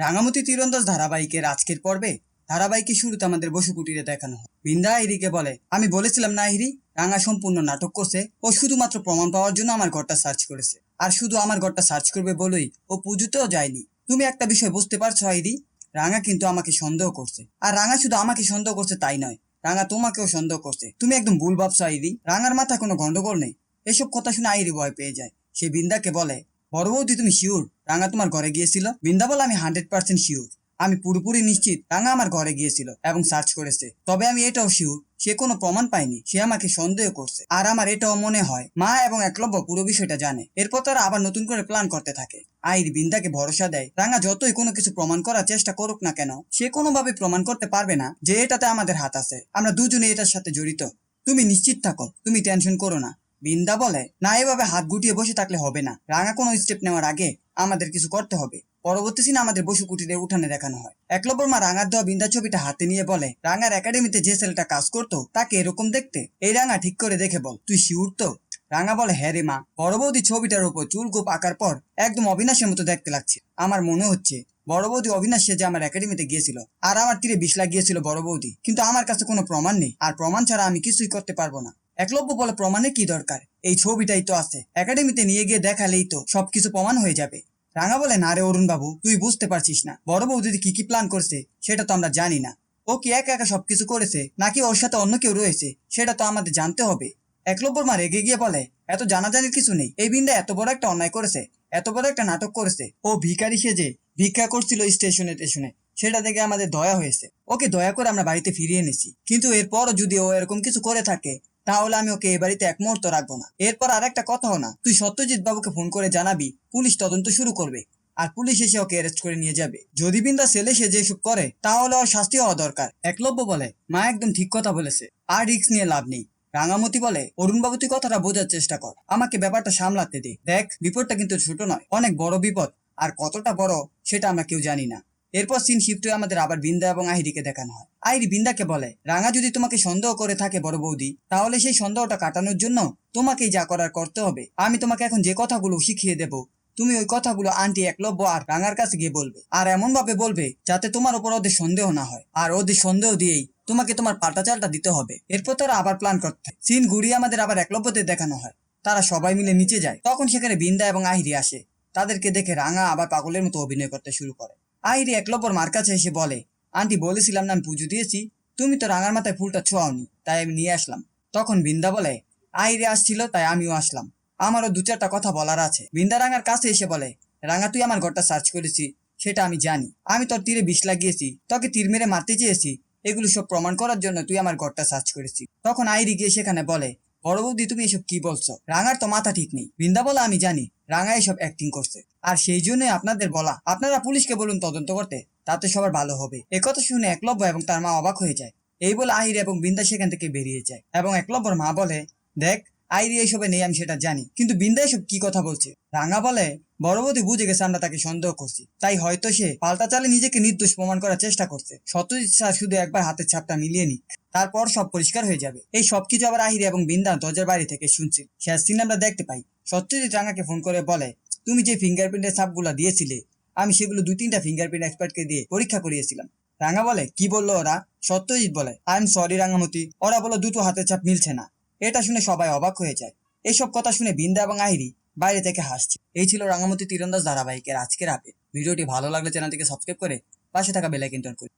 রাঙামতি তীরন্দাজ ধারাবাহিকের আজকের পর্বে ধারাবাহিকের শুরুতে আমাদের বসু কুটিরে দেখানো হয়। বৃন্দা আহিরিকে বলে, আমি বলেছিলাম না আহিরি রাঙা সম্পূর্ণ নাটক করছে ও শুধুমাত্র প্রমাণ পাওয়ার জন্য আমার ঘরটা সার্চ করেছে। আর শুধু আমার ঘরটা সার্চ করবে বলেই ও পুজোতেও যায়নি। তুমি একটা বিষয় বুঝতে পারছ আহিরি রাঙা কিন্তু আমাকে সন্দেহ করছে। আর রাঙা শুধু আমাকে সন্দেহ করছে তাই নয়, রাঙা তোমাকেও সন্দেহ করছে। তুমি একদম ভুল ভাবছ আইরি রাঙার মাথা কোনো গন্ডগোল নেই। এসব কথা শুনে আইরি ভয় পেয়ে যায়। সে বিন্দাকে বলে বড় বৌদি তুমি শিওর রাঙা তোমার ঘরে গিয়েছিল? বিন্দা বলে আমি হান্ড্রেড পার্সেন্ট শিওর আমি পুরোপুরি নিশ্চিত রাঙা আমার ঘরে গিয়েছিল এবং সার্চ করেছে। তবে আমি এটাও শিওর সে কোনো প্রমাণ পায়নি, সে আমাকে সন্দেহ করছে। আর আমার এটাও মনে হয়, মা এবং একলব্য পুরো বিষয়টা জানে। এরপর তারা আবার নতুন করে প্ল্যান করতে থাকে। আইর বিন্দাকে ভরসা দেয়, রাঙা যতই কোনো কিছু প্রমাণ করার চেষ্টা করুক না কেন, সে কোনোভাবে প্রমাণ করতে পারবে না যে এটাতে আমাদের হাত আছে। আমরা দুজনে এটার সাথে জড়িত। তুমি নিশ্চিত থাকো, তুমি টেনশন করো না। বিন্দা বলে, না, এভাবে হাত গুটিয়ে বসে থাকলে হবে না। রাঙা কোনো স্টেপ নেওয়ার আগে আমাদের কিছু করতে হবে। পরবর্তী সিনে আমাদের বসু কুটিরে উঠানে দেখানো হয়। একলব্বর মা রাঙার দেওয়া বিন্দা ছবিটা হাতে নিয়ে বলে, রাঙার একাডেমিতে যে ছেলেটা কাজ করতো, তাকে এরকম দেখতে? এই রাঙা ঠিক করে দেখে বল, তুই শিউর তো? রাঙা বলে হ্যাঁ রে মা। বড় বৌদি ছবিটার উপর চুলকোপ আঁকার পর একদম অবিনাশের মতো দেখতে লাগছে। আমার মনে হচ্ছে বড় বৌদি অবিনাশ যে আমার একাডেমিতে গিয়েছিল, আর আমার তীরে বিষ লাগিয়েছিল বড় বৌদি কিন্তু আমার কাছে কোনো প্রমাণ নেই, আর প্রমাণ ছাড়া আমি কিছুই করতে পারব না। একলব্য বলে প্রমাণের কি দরকার? এই ছবিটাই তো আছে। একাডেমিতে নিয়ে গিয়ে দেখালেই তো সবকিছু প্রমাণ হয়ে যাবে। রাঙা বলে, না রে অরুণ বাবু তুই বুঝতে পারছিস না। বড় বৌদি কি কি প্ল্যান করছে, সেটা তো আমরা জানি না। ও কি একা একা সবকিছু করেছে, নাকি ওর সাথে অন্য কেউ রয়েছে, সেটা তো আমাদের জানতে হবে। একলব্বর মা রেগে গিয়ে বলে, এত জানাজানির কিছু নেই। এই বিন্দা এত বড় একটা অন্যায় করেছে, এত বড় একটা নাটক করেছে। ও ভিখারি সেজে ভিক্ষা করছিল স্টেশনে স্টেশনে সেটা দেখে আমাদের দয়া হয়েছে। ওকে দয়া করে আমরা বাড়িতে ফিরিয়ে এনেছি। কিন্তু এরপরও যদি ও এরকম কিছু করে থাকে তাহলে আমি ওকে এই বাড়িতে এক মুহূর্ত রাখব না। এরপর আর একটা কথাও না, তুই সত্যজিৎ বাবুকে ফোন করে জানাবি, পুলিশ তদন্ত শুরু করবে, আর পুলিশ এসে ওকে অ্যারেস্ট করে নিয়ে যাবে। যদি বিন্দা ছেলে সে যেসব করে, তাহলে ওর শাস্তি হওয়া দরকার। একলব্য বলে, মা একদম ঠিক কথা বলেছে, আর রিক্স নিয়ে লাভ নেই। রাঙামতি বলে, অরুণবাবু তুই কথাটা বোঝার চেষ্টা কর, আমাকে ব্যাপারটা সামলাতে দে। দেখ, বিপদটা কিন্তু ছোট নয়, অনেক বড় বিপদ, আর কতটা বড় সেটা আমরা কেউ জানি না। এরপর সিন শিফট হয়ে আমাদের আবার বিন্দা এবং আহিরিকে দেখানো হয়। আহিরি বিন্দাকে বলে, রাঙা যদি তোমাকে সন্দেহ করে থাকে বড় বৌদি, তাহলে সেই সন্দেহটা কাটানোর জন্য তোমাকেই যা করার করতে হবে। আমি তোমাকে এখন যে কথাগুলো শিখিয়ে দেব, তুমি ওই কথাগুলো আন্টি একলব্য আর রাঙার কাছে গিয়ে বলবে। আর এমন ভাবে বলবে যাতে তোমার উপর ওদের সন্দেহ না হয়। আর ওদের সন্দেহ দিয়েই তোমাকে তোমার পাল্টা চালটা দিতে হবে। এরপর তারা আবার প্ল্যান করতে। সিন ঘুরিয়ে আমাদের আবার একলব্যতে দেখানো হয়। তারা সবাই মিলে নিচে যায়। তখন সেখানে বিন্দা এবং আহিরি আসে। তাদেরকে দেখে রাঙা আবার পাগলের মতো অভিনয় করতে শুরু করে। আহিরি একলব্বর মার কাছে এসে বলে, আন্টি, বলেছিলাম না আমি পুজো দিয়েছি, তুমি তো রাঙার মাথায় ফুলটা ছোঁয়াওনি, তাই আমি নিয়ে আসলাম। তখন বিন্দা বলে আহিরি আসছিল, তাই আমিও আসলাম। আমারও দু চারটা কথা বলার আছে। বিন্দা রাঙার কাছে এসে বলে, রাঙা, তুই আমার ঘরটা সার্চ করেছি সেটা আমি জানি। আমি তোর তীরে বিষ লাগিয়েছি, তোকে তীর মেরে মারতে চেয়েছি, এগুলো সব প্রমাণ করার জন্য তুই আমার ঘরটা সার্চ করেছি তখন আইরি গিয়ে সেখানে বলে বড় তুমি এসব কি বলছো? রাঙার তো মাথা ঠিক নেই। বৃন্দা বলা আমি জানি রাঙা এসব অ্যাক্টিং করছে। আর সেই জন্যই আপনাদের বলা, আপনারা পুলিশকে বলুন তদন্ত করতে, তাতে সবার ভালো হবে। একথা শুনে একলব্য এবং তার মা অবাক হয়ে যায়। এই বলে আহির এবং বৃন্দা সেখান থেকে বেরিয়ে যায়। এবং একলব্যর মা বলে, দেখ আইরি এইসবে নেই, আমি সেটা জানি। কিন্তু বিন্দা এসব কি কথা বলছে? রাঙা বলে, বড়বতী বুঝে গেছে আমরা তাকে সন্দেহ করছি। তাই হয়তো সে পাল্টা চালে নিজেকে নির্দোষ প্রমাণ করার চেষ্টা করছে। সত্যজিৎ স্যার শুধু একবার হাতের ছাপটা মিলিয়ে নিক, তারপর সব পরিষ্কার হয়ে যাবে। এই সবকিছু আবার আহিরি এবং বিন্দা দরজার বাইরে থেকে শুনছি। শেষ সিন আমরা দেখতে পাই। সত্যজিৎ রাঙাকে ফোন করে বলে, তুমি যে ফিঙ্গারপ্রিন্টের ছাপগুলো দিয়েছিলে, আমি সেগুলো দুই তিনটা ফিঙ্গারপ্রিন্ট এক্সপার্টকে দিয়ে পরীক্ষা করিয়েছিলাম। রাঙা বলে, কি বলল ওরা? সত্যজিৎ বলে আই এম সরি রাঙামতি। ওরা বলো দুটো হাতের ছাপ মিলছে না। এটা শুনে সবাই অবাক হয়ে যায়। এইসব কথা শুনে বিন্দা এবং আহিরি বাইরে থেকে হাসছে। এই ছিল রাঙামতি তীরন্দাজ ধারাবাহিকের আজকের আপে ভিডিওটি ভালো লাগলে চ্যানেলটিকে সাবস্ক্রাইব করে পাশে থাকা বেলাইকিন টন করে